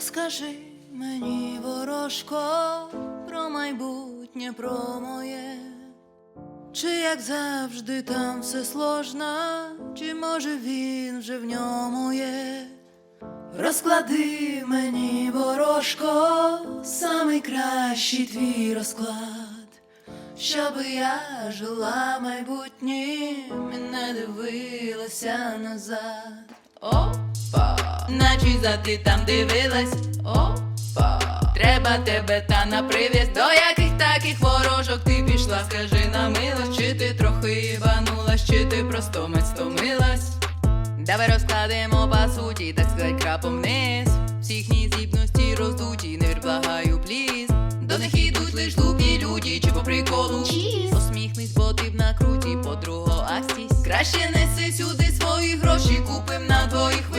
Розкажи мені, ворожко, про майбутнє, про моє. Чи як завжди там все сложно, чи може він вже в ньому є? Розклади мені, ворожко, самий кращий твій розклад, щоби я жила майбутнім і не дивилася назад. Опа, наче завжди там дивилась. Опа, треба тебе та на привіз. До яких таких ворожок ти пішла? Скажи на милость, чи ти трохи іванулась, чи ти просто мить стомилась? Давай розкладемо по суті, так сказать, крапом вниз. Всіх незібності роздуті, не благаю, пліз. До них ідуть лиш глупі люди, чи по приколу. Посміхнись, бо ти в накруті, подруго астісь. Краще неси сюди свої гроші, купим на двоїх